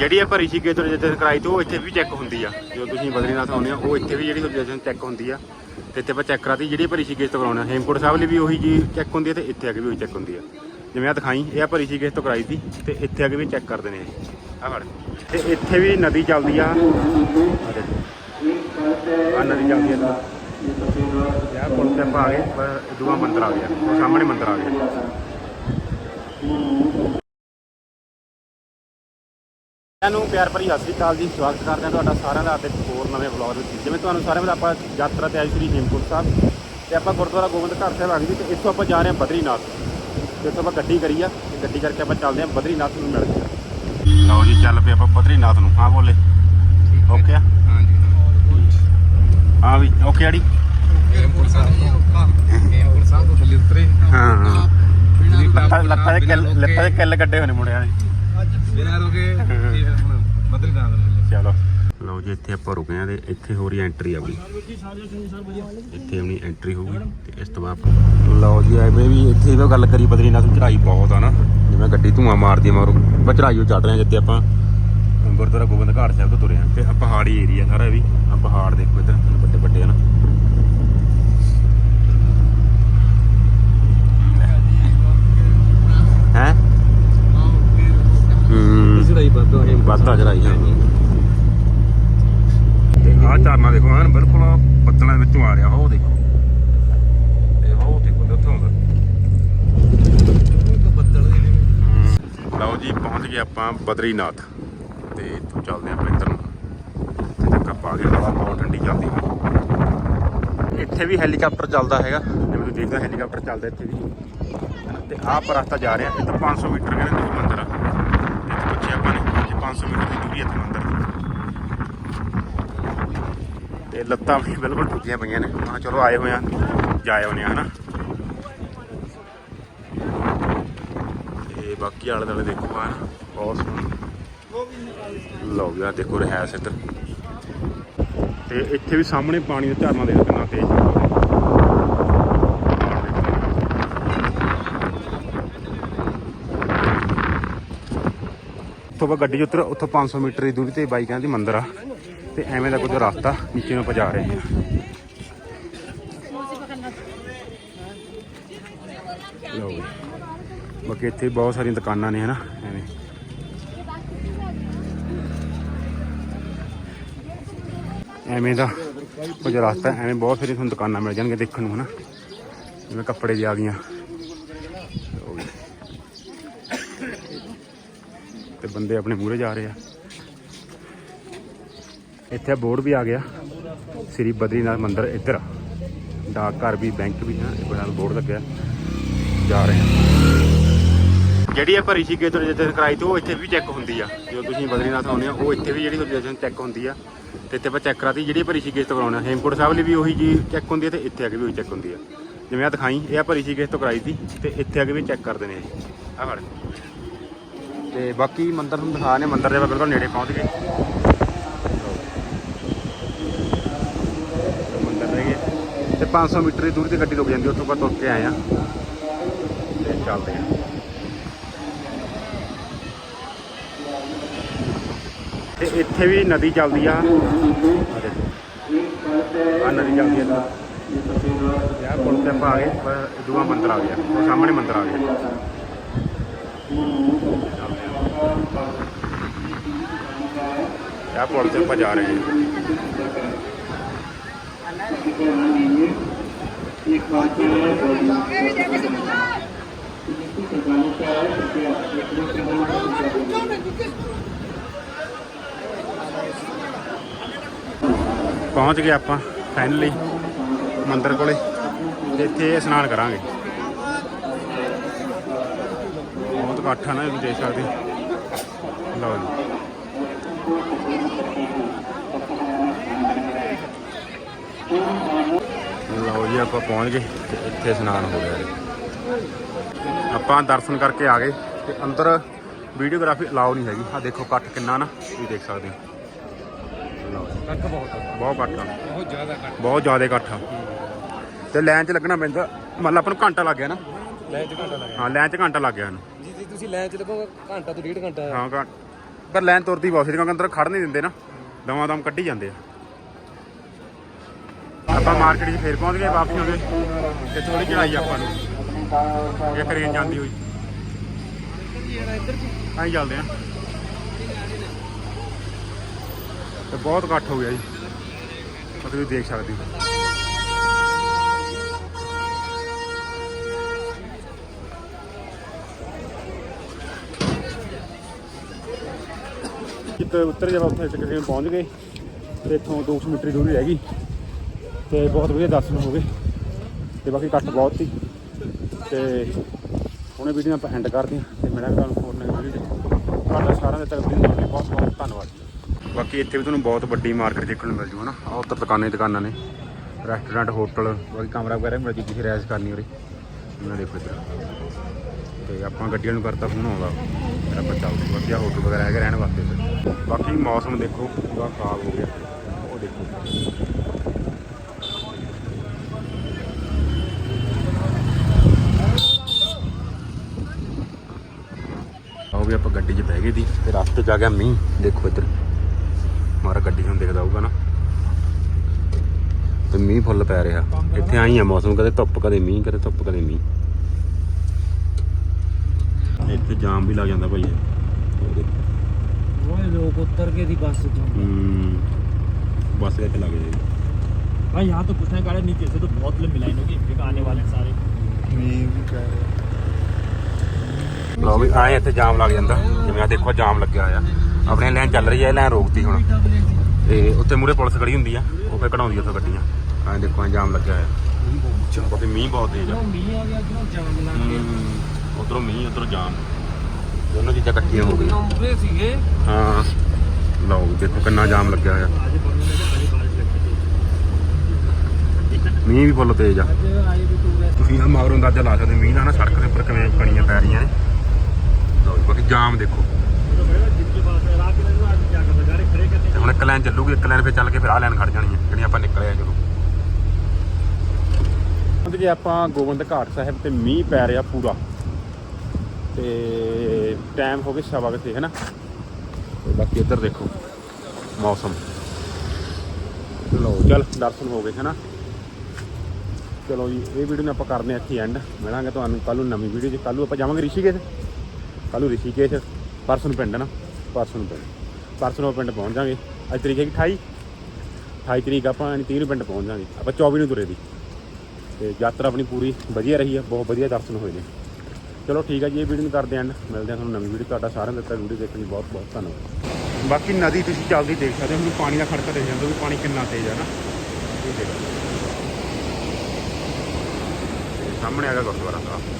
ਜਿਹੜੀ ਆਪਾਂ ਰਿਸ਼ੀਕੇਸ਼ ਤੋਂ ਰਜਿਸਟ੍ਰੇਸ਼ਨ ਕਰਾਈ ਤੇ, ਉਹ ਇੱਥੇ ਵੀ ਚੈੱਕ ਹੁੰਦੀ ਆ। ਜਦੋਂ ਤੁਸੀਂ ਬਦਰੀਨਾਥ ਆਉਂਦੇ ਆ, ਉਹ ਇੱਥੇ ਵੀ ਜਿਹੜੀ ਰਜਿਸਟ੍ਰੇਸ਼ਨ ਚੈੱਕ ਹੁੰਦੀ ਆ। ਤੇ ਇੱਥੇ ਆਪਾਂ ਚੈੱਕ ਕਰਾਤੀ, ਜਿਹੜੀ ਆਪਾਂ ਰਿਸ਼ੀਕੇਸ਼ ਤੋਂ ਕਰਾਉਣਾ ਹੇਮਕੋਟ ਸਾਹਿਬ ਲਈ ਵੀ ਉਹੀ ਜੀ ਚੈੱਕ ਹੁੰਦੀ ਆ ਤੇ ਇੱਥੇ ਆ ਕੇ ਵੀ ਉਹੀ ਚੈੱਕ ਹੁੰਦੀ ਆ। ਜਿਵੇਂ ਆ ਦਿਖਾਈ, ਇਹ ਆਪਾਂ ਰਿਸ਼ੀਕੇਸ਼ ਤੋਂ ਕਰਾਈ ਸੀ ਤੇ ਇੱਥੇ ਆ ਕੇ ਵੀ ਚੈੱਕ ਕਰਦੇ ਨੇ ਇਹ। ਆ ਫੜ। ਤੇ ਇੱਥੇ ਵੀ ਨਦੀ ਚੱਲਦੀ ਆ। ਆ ਨਦੀ ਚੱਲਦੀ ਆ। ਯਾ ਪੁਲ ਤੇ ਆਪਾਂ ਆ ਗਏ ਦੂਆ ਮੰਦਰ ਆ ਗਿਆ। ਸਾਹਮਣੇ ਮੰਦਰ ਆ ਗਿਆ। ਨੂੰ ਪਿਆਰ ਭਰੀ ਸਤਿ ਸ੍ਰੀ ਅਕਾਲ ਜੀ। ਸਵਾਗਤ ਕਰਦੇ ਹਾਂ ਤੁਹਾਡਾ ਸਾਰਿਆਂ ਦਾ ਇੱਕ ਹੋਰ ਨਵੇਂ ਵਲੌਗ ਵਿੱਚ। ਜਿਵੇਂ ਤੁਹਾਨੂੰ ਸਾਰਿਆਂ ਨੂੰ ਆਪਾਂ ਯਾਤਰਾ ਤੇ ਆਏ ਸ੍ਰੀ ਹੇਮਕੁੰਟ ਸਾਹਿਬ ਤੇ ਆਪਾਂ ਗੁਰਦੁਆਰਾ ਗੋਬਿੰਦ ਘਰ ਸਾਹਿਬ ਆ ਗਏ ਤੇ ਇੱਥੋਂ ਆਪਾਂ ਜਾ ਰਹੇ ਹਾਂ ਬਦਰੀਨਾਥ। ਤੇ ਇੱਥੋਂ ਆਪਾਂ ਗੱਡੀ ਕਰੀ ਆ ਤੇ ਗੱਡੀ ਕਰਕੇ ਆਪਾਂ ਚੱਲਦੇ ਹਾਂ ਬਦਰੀਨਾਥ ਨੂੰ ਮਿਲ ਕੇ ਲਓ ਜੀ ਚੱਲ ਪਏ ਆਪਾਂ ਬਦਰੀਨਾਥ ਨੂੰ। ਹਾਂ ਬੋਲੇ। ਓਕੇ ਆ? ਹਾਂਜੀ। ਹਾਂ ਵੀ ਓਕੇ ਆੜੀ ਹੇਮਪੁਰ ਸਾਹਿਬ ਹੇਮਪੁਰ ਸਾਹਿਬ ਤੋਂ ਥੱਲੇ ਉਤਰੇ। ਹਾਂ ਹਾਂ। ਲੱਤਾਂ ਦੇ ਕਿੱਲ ਲੱਤਾਂ ਦੇ ਕਿੱਲ ਕੱਢੇ ਨੇ ਮੁੰਡਿਆਂ ਨੇ। ਬਿਨਾਂ ਰੁਕੇ ਇਹ ਹੁਣ ਬਦਰੀਨਾਥ ਨੂੰ। ਚਲੋ। ਲਓ ਜੀ, ਇੱਥੇ ਆਪਾਂ ਰੁਕੇ ਆ ਤੇ ਇੱਥੇ ਹੋ ਰਹੀ ਐਂਟਰੀ ਆਪਣੀ। ਇੱਥੇ ਆਪਣੀ ਐਂਟਰੀ ਹੋਊਗੀ ਤੇ ਇਸ ਤੋਂ ਬਾਅਦ ਆਪਾਂ- ਲਓ ਜੀ, ਐਵੇਂ ਵੀ ਇੱਥੇ ਵੀ ਗੱਲ ਕਰੀ ਬਦਰੀਨਾਥ ਨੂੰ ਚੜਾਈ ਬਹੁਤ ਆ ਨਾ। ਜਿਵੇਂ ਗੱਡੀ ਧੂਆਂ ਮਾਰਦੀ ਆ ਮਾਰੋ ਆਪਾਂ ਚੜਾਈਓ ਚੜ ਰਹੇ ਆ ਜਿੱਥੇ ਆਪਾਂ ਗੁਰਦੁਆਰਾ ਗੋਬਿੰਦ ਘਾਟ ਸਾਹਿਬ ਤੋਂ ਤੁਰੇ ਆ ਤੇ ਆ ਪਹਾੜੀ ਏਰੀਆ ਸਾਰਾ ਵੀ ਆ ਪਹਾੜ ਦੇਖੋ ਇੱਧਰ ਵੱਡੇ ਵੱਡੇ ਆ ਨਾ ਹੈ ਹੂੰ ਚੜਾਈ ਵੱਧ ਹੋ ਵਾਧਾ ਚੜਾਈ ਹਾਂ ਤੇ ਆਹ ਝਰਨਾ ਦੇਖੋ ਐਨ ਬਿਲਕੁਲ ਬੱਦਲਾਂ ਦੇ ਵਿੱਚੋਂ ਆ ਰਿਹਾ ਉਹ ਦੇਖੋ। ਤੇ ਉਹ ਦੇਖੋ ਤੇ ਉੱਥੋਂ ਆਉਂਦਾ। ਬੱਦਲ ਦੇ ਨੇ। ਲਓ ਜੀ ਪਹੁੰਚ ਗਏ ਆਪਾਂ ਬਦਰੀਨਾਥ। ਤੇ ਇੱਥੋਂ ਚੱਲਦੇ ਆਪਾਂ ਇੱਧਰ ਨੂੰ। ਤੇ ਆਪਾਂ ਆ ਗਏ ਹਵਾ ਬਹੁਤ ਠੰਡੀ ਚੱਲਦੀ ਹੈ ਇੱਥੇ ਵੀ ਹੈਲੀਕਾਪਟਰ ਚੱਲਦਾ ਹੈਗਾ। ਜਿਵੇਂ ਤੁਸੀਂ ਦੇਖਦੇ ਹੈਲੀਕਾਪਟਰ ਚੱਲਦਾ ਇੱਥੇ ਵੀ। ਤੇ ਆਹ ਪਰ ਰਸਤਾ ਜਾ ਰਿਹਾ ਇੱਧਰ 500 ਮੀਟਰ ਕਹਿੰਦੇ ਦੂਰ ਮੰਦਿਰ ਆ ਤੇ ਇੱਥੇ ਪੁੱਛਿਆ ਆਪਾਂ ਨੇ ਕਿ 500 ਮੀਟਰ ਦੀ ਦੂਰੀ ਹੈ ਇੱਥੇ ਤੇ ਲੱਤਾਂ ਵੀ ਬਿਲਕੁਲ ਟੁੱਟੀਆਂ ਪਈਆਂ ਨੇ। ਮੈਂ ਚਲੋ ਆਏ ਹੋਏ ਆ ਜਾਏ ਹੋਣੇ ਆ, ਹਨਾ? ਤੇ ਬਾਕੀ ਆਲੇ ਦੁਆਲੇ ਦੇਖੋ ਆ, ਬਹੁਤ ਸੋਹਣਾ। ਲਓ ਯਾਰ ਦੇਖੋ ਰਹਿਸ ਇੱਧਰ। ਤੇ ਇੱਥੇ ਵੀ ਸਾਹਮਣੇ ਪਾਣੀ ਦਾ ਝਰਨਾ ਦੇਖੋ ਕਿੰਨਾ ਤੇਜ਼। ਉੱਥੋਂ ਆਪਾਂ ਗੱਡੀ ਉਤਰ, ਉੱਥੋਂ 500 ਮੀਟਰ ਦੀ ਦੂਰੀ ਤੇ ਬਾਈਕਾਂ ਦੀ ਮੰਦਿਰ ਆ। ਤੇ ਐਵੇਂ ਦਾ ਕੁਝ ਰਸਤਾ ਨੀਚੇ ਨੂੰ ਆਪਾਂ ਰਹੇ ਹਾਂ ਲਓ ਬਾਕੀ ਇੱਥੇ ਬਹੁਤ ਸਾਰੀਆਂ ਦੁਕਾਨਾਂ ਨੇ, ਹਨਾ? ਐਵੇਂ। ਐਵੇਂ ਦਾ ਕੁਝ ਰਸਤਾ, ਐਵੇਂ ਬਹੁਤ ਸਾਰੀਆਂ ਤੁਹਾਨੂੰ ਦੁਕਾਨਾਂ ਮਿਲ ਜਾਣਗੀਆਂ ਦੇਖਣ ਨੂੰ, ਹਨਾ? ਜਿਵੇਂ ਕੱਪੜੇ ਦੀ ਆ ਗਈਆਂ ਲਓ ਜੀ। ਤੇ ਬੰਦੇ ਆਪਣੇ ਮੂਹਰੇ ਜਾ ਰਹੇ ਆ। ਇੱਥੇ ਬੋਰਡ ਵੀ ਆ ਗਿਆ। ਸ੍ਰੀ ਬਦਰੀਨਾਥ ਮੰਦਿਰ ਇੱਧਰ। ਡਾਕ ਘਰ ਵੀ, ਬੈਂਕ ਵੀ ਹੈ ਇਹ ਨਾਲ ਬੋਰਡ ਲੱਗਿਆ। ਜਾ ਰਹੇ ਹਾਂ ਜਿਹੜੀ ਆਪਾਂ ਰਿਸ਼ੀਕੇਸ਼ ਤੋਂ ਰਜਿਸਟ੍ਰੇਸ਼ਨ ਕਰਾਈ ਤੇ, ਉਹ ਇੱਥੇ ਵੀ ਚੈੱਕ ਹੁੰਦੀ ਆ। ਜਦੋਂ ਤੁਸੀਂ ਬਦਰੀਨਾਥ ਆਉਂਦੇ ਆ ਉਹ ਇੱਥੇ ਵੀ ਜਿਹੜੀ ਰਜਿਸਟ੍ਰੇਸ਼ਨ ਚੈੱਕ ਹੁੰਦੀ ਆ। ਤੇ ਇੱਥੇ ਆਪਾਂ ਚੈੱਕ ਕਰਾਤੀ, ਜਿਹੜੀ ਆਪਾਂ ਰਿਸ਼ੀਕੇਸ਼ ਤੋਂ ਕਰਾਉਣਾ। ਹੇਮਕੋਟ ਸਾਹਿਬ ਲਈ ਵੀ ਉਹੀ ਜੀ ਚੈੱਕ ਹੁੰਦੀ ਆ ਤੇ ਇੱਥੇ ਆ ਕੇ ਵੀ ਉਹੀ ਚੈੱਕ ਹੁੰਦੀ ਆ। ਜਿਵੇਂ ਆ ਦਿਖਾਈ, ਇਹ ਆਪਾਂ ਰਿਸ਼ੀਕੇਸ਼ ਤੋਂ ਕਰਾਈ ਸੀ ਤੇ ਇੱਥੇ ਆ ਕੇ ਵੀ ਚੈੱਕ ਕਰਦੇ ਨੇ ਆ ਫੜ ਤੇ ਬਾਕੀ ਮੰਦਰ ਤੁਹਾਨੂੰ ਦਿਖਾ ਨੇ ਮੰਦਰ ਦੇ ਬਿਲਕੁਲ ਨੇੜੇ ਪਹੁੰਚ ਗਏ। ਮੰਦਰ ਰਹਿ ਗਏ ਤੇ 500 ਮੀਟਰ ਦੀ ਦੂਰੀ ਤੇ ਗੱਡੀ ਰੁਕ ਜਾਂਦੀ, ਉੱਥੋਂ ਆਪਾਂ ਤੁਰ ਕੇ ਆਏ ਆ ਤੇ ਚੱਲਦੇ ਆ ਤੇ ਇੱਥੇ ਵੀ ਨਦੀ ਚੱਲਦੀ ਆ। ਆ ਨਦੀ ਚੱਲਦੀ ਆ। ਯਾ ਪੁਲ ਤੇ ਆਪਾਂ ਆ ਗਏ, ਪਰ ਦੂਆ ਮੰਦਰ ਆ ਗਿਆ। ਉਹ ਸਾਹਮਣੇ ਮੰਦਰ ਆ ਗਿਆ। ਯਾ ਪੁਲ ਤੇ ਆਪਾਂ ਜਾ ਰਹੇ ਹਾਂ। ਪਹੁੰਚ ਗਏ ਆਪਾਂ ਫਾਈਨਲੀ ਮੰਦਰ ਕੋਲੇ। ਇੱਥੇ ਇਸ਼ਨਾਨ ਕਰਾਂਗੇ। ਬਹੁਤ ਇਕੱਠ ਆ ਨਾ ਇਹ ਵੀ ਦੇਖ ਸਕਦੇ ਲਓ ਜੀ ਲਓ ਜੀ ਆਪਾਂ ਪਹੁੰਚ ਗਏ ਤੇ ਇੱਥੇ ਇਸ਼ਨਾਨ ਹੋ ਗਿਆ ਜੀ। ਆਪਾਂ ਦਰਸ਼ਨ ਕਰਕੇ ਆ ਗਏ ਤੇ ਅੰਦਰ ਵੀਡੀਓਗ੍ਰਾਫੀ ਅਲਾਉ ਨਹੀਂ ਹੈਗੀ ਆ ਦੇਖੋ ਇਕੱਠ ਕਿੰਨਾ ਨਾ ਤੁਸੀਂ ਦੇਖ ਸਕਦੇ ਹੋ ਲਓ ਜੀ ਕੱਟ ਬਹੁਤ ਬਹੁਤ ਬਹੁਤ ਜ਼ਿਆਦਾ ਕੱਟ ਬਹੁਤ ਜ਼ਿਆਦਾ ਇਕੱਠ ਆ ਤੇ ਲਾਈਨ 'ਚ ਲੱਗਣਾ ਪੈਂਦਾ ਮਤਲਬ ਆਪਾਂ ਨੂੰ ਘੰਟਾ ਲੱਗ ਗਿਆ ਨਾ ਲੈ ਚ ਘੰਟਾ ਲੱਗਿਆ ਹਾਂ ਲਾਈਨ 'ਚ ਘੰਟਾ ਲੱਗ ਗਿਆ ਇਹਨੂੰ ਜੀ ਜੀ ਤੁਸੀਂ ਲੈ ਚ ਲੱਗੋ ਘੰਟਾ ਤੋਂ ਡੇਢ ਘੰਟਾ ਹਾਂ ਘੰ- ਪਰ ਲਾਈਨ ਤੁਰਦੀ ਬਹੁਤ ਸੀ, ਕਿਉਂਕਿ ਅੰਦਰ ਖੜ ਨਹੀਂ ਦਿੰਦੇ ਨਾ। ਦਵਾਂ ਦਮ ਕੱਢੀ ਜਾਂਦੇ ਆ। ਆਪਾਂ ਮਾਰਕੀਟ 'ਚ ਫੇਰ ਪਹੁੰਚ ਗਏ ਵਾਪਸ ਹੋ ਗਏ ਤੇ ਥੋੜੀ ਚੜਾਈ ਆਪਾਂ ਨੂੰ। ਇਹ ਕਰੇਨ ਜਾਂਦੀ ਹੋਈ। ਆਈ ਚੱਲਦੇ ਆ। ਤੇ ਬਹੁਤ ਇਕੱਠ ਹੋ ਗਿਆ ਜੀ। ਤੁਸੀਂ ਦੇਖ ਸਕਦੇ ਹੋ। ਜਿੱਥੇ ਉੱਤਰ ਜਾਵਾ ਉੱਥੇ ਤਕਰੀਬਨ ਪਹੁੰਚ ਗਏ ਤੇ ਇੱਥੋਂ 200 ਮੀਟਰ ਦੀ ਦੂਰੀ ਰਹਿ ਗਈ ਤੇ ਬਹੁਤ ਵਧੀਆ ਦਰਸ਼ਨ ਹੋ ਗਏ ਤੇ ਬਾਕੀ ਇਕੱਠ ਬਹੁਤ ਸੀ ਤੇ ਹੁਣੇ ਵੀਡੀਓ ਆਪਾਂ ਐਂਡ ਕਰਦੇ ਹਾਂ ਤੇ ਮੇਰਾ ਤੁਹਾਨੂੰ ਹੋਰ ਨਵੀਂ ਵੀਡੀਓ ਤੁਹਾਡਾ ਸਾਰਿਆਂ ਦਾ ਤਕਰੀਬਨ ਬਹੁਤ ਬਹੁਤ ਧੰਨਵਾਦ ਬਾਕੀ ਇੱਥੇ ਵੀ ਤੁਹਾਨੂੰ ਬਹੁਤ ਵੱਡੀ ਮਾਰਕੀਟ ਦੇਖਣ ਨੂੰ ਮਿਲ ਜੂ, ਹਨਾ? ਆਹ ਉੱਧਰ ਦੁਕਾਨਾਂ ਹੀ ਦੁਕਾਨਾਂ ਨੇ। ਰੈਸਟੋਰੈਂਟ ਹੋਟਲ ਬਾਕੀ ਕਮਰਾ ਵਗੈਰਾ ਮਿਲ ਜੂ ਕਿਸੇ ਰੈਸ ਕਰਨੀ ਉਰੇ ਇਹਨਾਂ ਦੇਖੋ ਇੱਧਰ। ਤੇ ਆਪਾਂ ਗੱਡੀਆਂ ਨੂੰ ਕਰਤਾ ਫੋਨ ਆਉਂਦਾ। ਫਿਰ ਆਪਾਂ ਚੱਲਦੇ ਬਾਕੀ ਹੋਟਲ ਵਗੈਰਾ ਹੈਗੇ ਰਹਿਣ ਵਾਸਤੇ ਇੱਧਰ। ਬਾਕੀ ਮੌਸਮ ਦੇਖੋ, ਪੂਰਾ ਖਰਾਬ ਹੋ ਗਿਆ। ਉਹ ਦੇਖੋ। ਆਓ ਵੀ ਆਪਾਂ ਗੱਡੀ 'ਚ ਬਹਿ ਗਏ ਦੀ, ਤੇ ਰਸਤੇ 'ਚ ਆ ਗਿਆ ਮੀਂਹ। ਦੇਖੋ ਇੱਧਰ। ਮਾਰਾ ਗੱਡੀ ਨੂੰ ਦਿਖਦਾ ਹੋਊਗਾ ਨਾ। ਤੇ ਮੀਂਹ ਫੁੱਲ ਪੈ ਰਿਹਾ। ਇੱਥੇ ਆਈ ਆ ਮੌਸਮ, ਕਦੇ ਧੁੱਪ, ਕਦੇ ਮੀਂਹ, ਕਦੇ ਧੁੱਪ, ਕਦੇ ਮੀਂਹ। ਇੱਥੇ ਜਾਮ ਵੀ ਲੱਗ ਜਾਂਦਾ ਭਾਈ ਇਹ ਦੇਖੋ। वो लोग उतर के थी बस से ਹੂੰ ਬੱਸ ਇੱਥੇ ਲੱਗ ਜਾਏਗੀ भाई यहाँ तो कुछ नहीं गाड़ी नीचे से तो बहुत लंबी लाइन होगी फिर आने वाले हैं सारे ਲਓ ਵੀ ਆਏ ਇੱਥੇ ਜਾਮ ਲੱਗ ਜਾਂਦਾ ਜਿਵੇਂ ਆ ਦੇਖੋ ਜਾਮ ਲੱਗਿਆ ਹੋਇਆ ਆਪਣੇ ਲਾਈਨ ਚੱਲ ਰਹੀ ਹੈ ਲਾਈਨ ਰੋਕਤੀ ਹੁਣ ਤੇ ਉੱਥੇ ਮੂਰੇ ਪੁਲਿਸ ਖੜੀ ਹੁੰਦੀ ਆ ਉਹ ਫੇਰ ਕਢਾਉਂਦੀ ਉੱਥੋਂ ਗੱਡੀਆਂ ਆਏ ਦੇਖੋ ਐਂ ਜਾਮ ਲੱਗਿਆ ਹੋਇਆ ਬਹੁਤ ਮੀਂਹ ਬਹੁਤ ਤੇਜ਼ ਆ मी आ गया क्यों जाम लग ਉਧਰੋਂ ਮੀਂਹ ਉਧਰੋਂ ਜਾਮ। ਦੋਨੋਂ ਚੀਜ਼ਾਂ ਇਕੱਠੀਆਂ ਹੋ ਗਈਆਂ। ਮੂਰੇ ਸੀਗੇ। ਹਾਂ ਲਓ ਦੇਖੋ ਕਿੰਨਾ ਜਾਮ ਲੱਗਿਆ ਹੋਇਆ। ਮੀਂਹ ਵੀ ਫੁੱਲ ਤੇਜ਼ ਆ। ਤੁਸੀਂ ਆ ਮਗਰੋਂ ਅੰਦਾਜ਼ਾ ਲਾ ਸਕਦੇ ਮੀਂਹ ਦਾ ਨਾ ਸੜਕ ਦੇ ਉੱਪਰ ਕਿਵੇਂ ਕਣੀਆਂ ਪੈ ਰਹੀਆਂ ਨੇ। ਲਓ ਬਾਕੀ ਜਾਮ ਦੇਖੋ। ਤੇ ਹੁਣ ਇੱਕ ਲਾਈਨ ਚੱਲੂਗੀ ਇੱਕ ਲਾਈਨ ਫੇਰ ਚੱਲ ਕੇ ਫਿਰ ਆ ਲਾਈਨ ਖੜ ਜਾਣੀ ਹੈ ਜਿਹੜੀ ਆਪਾਂ ਨਿਕਲਿਆ ਜਦੋਂ। ਪਹੁੰਚ ਗਏ ਆਪਾਂ ਗੋਬਿੰਦ ਘਾਟ ਸਾਹਿਬ ਤੇ ਮੀਂਹ ਪੈ ਰਿਹਾ ਪੂਰਾ ਤੇ ਟਾਈਮ ਹੋ ਗਿਆ ਸਵਾ ਕੁ ਛੇ ਹੈ ਨਾ? ਤੇ ਬਾਕੀ ਇੱਧਰ ਦੇਖੋ ਮੌਸਮ। ਲਓ ਚੱਲ ਦਰਸ਼ਨ ਹੋ ਗਏ ਹੈ ਨਾ? ਚਲੋ ਜੀ ਇਹ ਵੀਡੀਓ ਨੂੰ ਆਪਾਂ ਕਰਦੇ ਹਾਂ ਇੱਥੇ ਐਂਡ ਮਿਲਾਂਗੇ ਤੁਹਾਨੂੰ ਕੱਲ ਨੂੰ ਨਵੀਂ ਵੀਡੀਓ 'ਚ ਕੱਲ ਨੂੰ ਆਪਾਂ ਜਾਵਾਂਗੇ ਰਿਸ਼ੀਕੇਸ਼। ਕੱਲ ਨੂੰ ਰਿਸ਼ੀਕੇਸ਼ ਪਰਸੋਂ ਨੂੰ ਪਿੰਡ ਨਾ? ਪਰਸੋਂ ਨੂੰ ਪਿੰਡ। ਪਰਸੋਂ ਨੂੰ ਪਿੰਡ ਪਹੁੰਚ ਜਾਾਂਗੇ ਅੱਜ ਤਰੀਕ ਹੈਗੀ 28 28 ਤਰੀਕ ਆਪਾਂ ਯਾਨੀ 30 ਨੂੰ ਪਿੰਡ ਪਹੁੰਚ ਜਾਾਂਗੇ ਆਪਾਂ 24 ਨੂੰ ਤੁਰੇ ਦੀ। ਤੇ ਯਾਤਰਾ ਆਪਣੀ ਪੂਰੀ ਵਧੀਆ ਰਹੀ ਹੈ ਬਹੁਤ ਵਧੀਆ ਦਰਸ਼ਨ ਹੋਏ ਨੇ। ਚਲੋ ਠੀਕ ਹੈ ਜੀ, ਇਹ ਵੀਡੀਓ ਨੂੰ ਕਰਦੇ ਐਂਡ ਮਿਲਦੇ ਹਾਂ ਤੁਹਾਨੂੰ ਨਵੀਂ ਵੀਡੀਓ ਤੁਹਾਡਾ ਸਾਰਿਆਂ ਦਾ ਵੀਡੀਓ ਦੇਖਣ ਲਈ ਬਹੁਤ ਬਹੁਤ ਧੰਨਵਾਦ। ਬਾਕੀ ਨਦੀ ਤੁਸੀਂ ਚੱਲਦੀ ਦੇਖ ਸਕਦੇ ਹੋ, ਹੁਣ ਪਾਣੀ ਦਾ ਖੜਕਾ ਦੇਖ ਹੋ ਵੀ ਪਾਣੀ ਕਿੰਨਾ ਤੇਜ਼ ਹੈ ਨਾ। ਇਹ ਦੇਖੋ। ਤੇ ਸਾਹਮਣੇ ਆ ਗਿਆ ਗੁਰਦੁਆਰਾ ਸਾਹਿਬ।